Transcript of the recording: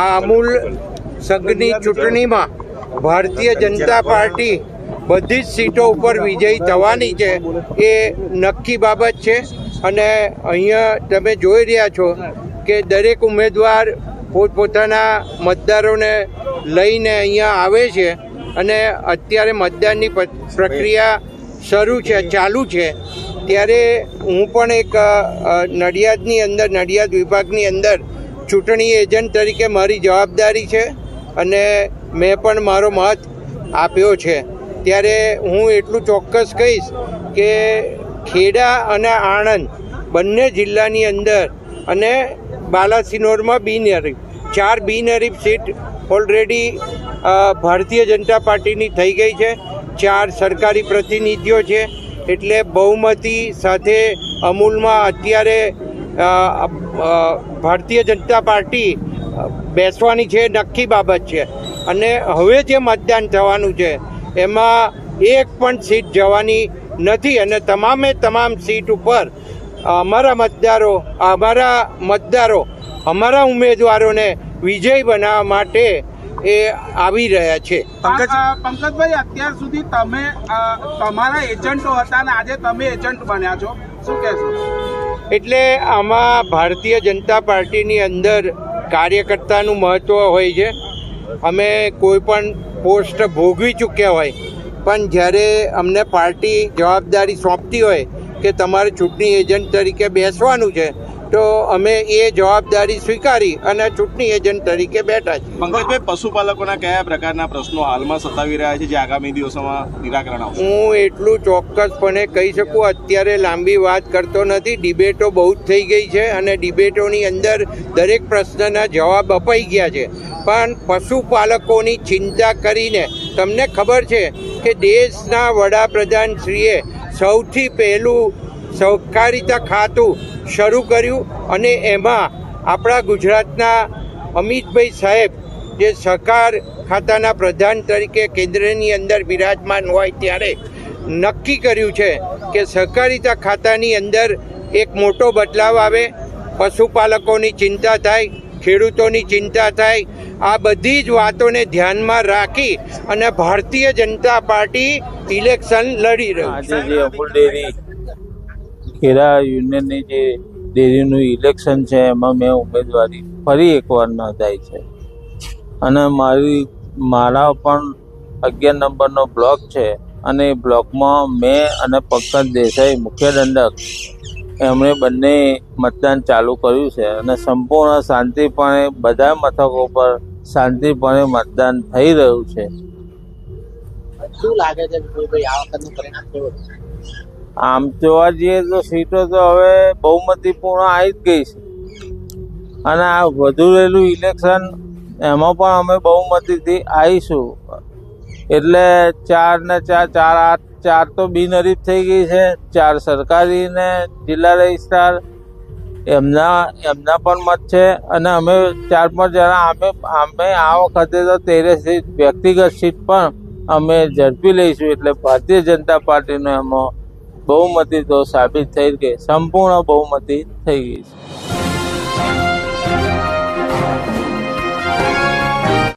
આ અમૂલ સંઘની ચૂંટણીમાં ભારતીય જનતા પાર્ટી બધી જ સીટો ઉપર વિજયી થવાની છે. એ નક્કી બાબત છે. અને અહીંયા તમે જોઈ રહ્યા છો કે દરેક ઉમેદવાર પોતપોતાના મતદારોને લઈને અહીંયા આવે છે. અને અત્યારે મતદાનની પ્રક્રિયા શરૂ છે ચાલુ છે. ત્યારે હું પણ એક નડિયાદની અંદર નડિયાદ વિભાગની અંદર ચૂંટણી એજન્ટ તરીકે મારી જવાબદારી છે અને મેં પણ મારો મત આપ્યો છે. ત્યારે હું એટલું ચોક્કસ કહીશ કે ખેડા અને આણંદ બંને જિલ્લાની અંદર અને બાલાસિનોરમાં બિનહરીફ, ચાર બિનહરીફ સીટ ઓલરેડી ભારતીય જનતા પાર્ટીની થઈ ગઈ છે. ચાર સરકારી પ્રતિનિધિઓ છે. એટલે બહુમતી સાથે અમૂલમાં અત્યારે ભારતીય જનતા પાર્ટી બેસવાની છે એ નક્કી બાબત છે. અને હવે જે મતદાન થવાનું છે એમાં એક પણ સીટ જવાની નથી અને તમામે તમામ સીટ ઉપર અમારા મતદારો અમારા મતદારો અમારા ઉમેદવારોને વિજય બનાવવા માટે એ આવી રહ્યા છે. પંકજ પંકજભાઈ અત્યાર સુધી તમે તમારા એજન્ટો હતા અને આજે તમે એજન્ટ બન્યા છો. શું કહેશો? એટલે આમાં ભારતીય જનતા પાર્ટીની અંદર કાર્યકર્તાનું મહત્ત્વ હોય છે. અમે કોઈ પણ પોસ્ટ ભોગવી ચૂક્યા હોય, પણ જ્યારે અમને પાર્ટી જવાબદારી સોંપતી હોય કે તમારે ચૂંટણી એજન્ટ તરીકે બેસવાનું છે તો અમે એ જવાબદારી સ્વીકારી અને ચૂંટણી એજન્ટ તરીકે બેઠા છીએ. પંકજભાઈ પશુપાલકોના કયા પ્રકારના પ્રશ્નો હાલમાં સતાવી રહ્યા છે જે આગામી દિવસોમાં નિરાકરણ આવશે? હું એટલું ચોક્કસપણે કહી શકું અત્યારે લાંબી વાત કરતો નથી. ડિબેટો બહુ જ થઈ ગઈ છે અને ડિબેટોની અંદર દરેક પ્રશ્નના જવાબ અપાઈ ગયા છે. પણ પશુપાલકોની ચિંતા કરીને તમને ખબર છે કે દેશના વડાપ્રધાનશ્રીએ સૌથી પહેલું સહકારિતા ખાતું શરૂ કર્યું અને એમાં આપણા ગુજરાતના અમિતભાઈ સાહેબ, જે સહકાર ખાતાના પ્રધાન તરીકે કેન્દ્રની અંદર બિરાજમાન હોય ત્યારે નક્કી કર્યું છે કે સહકારિતા ખાતાની અંદર એક મોટો બદલાવ આવે, પશુપાલકોની ચિંતા થાય, ખેડૂતોની ચિંતા થાય, આ બધી જ વાતોને ધ્યાનમાં રાખી અને ભારતીય જનતા પાર્ટી ઇલેક્શન લડી રહ્યું છે. ખેડા યુનિયનની જે ડેરીનું ઇલેક્શન છે, એમાં મેં ઉમેદવારી ફરી એકવાર નોંધાઈ છે. અને મારી, મારા પણ અગિયાર નંબરનો બ્લોક છે અને એ બ્લોકમાં મેં અને પંકજ દેસાઈ મુખ્ય દંડક, એમણે બંને મતદાન ચાલુ કર્યું છે અને સંપૂર્ણ શાંતિપણે, બધા મથકો પર શાંતિપણે મતદાન થઈ રહ્યું છે. શું લાગે છે? આમ જોવા જઈએ તો સીટો તો હવે બહુમતીપૂર્ણ આવી જ ગઈ છે. અને આ વધુ રહેલું ઇલેક્શન એમાં પણ અમે બહુમતીથી આવીશું એટલે ચાર ને ચાર ચાર આઠ, ચાર તો બિનહરીફ થઈ ગઈ છે. ચાર સરકારી ને જિલ્લા રજિસ્ટ્રાર, એમના એમના પણ મત છે. અને અમે ચાર પાંચ જણા, અમે અમે આ વખતે તો તેરે સીટ, વ્યક્તિગત સીટ પણ અમે ઝડપી લઈશું. એટલે ભારતીય જનતા પાર્ટીનો એમાં બહુમતી તો સાબિત થઈ ગઈ સંપૂર્ણ બહુમતી થઈ ગઈ છે.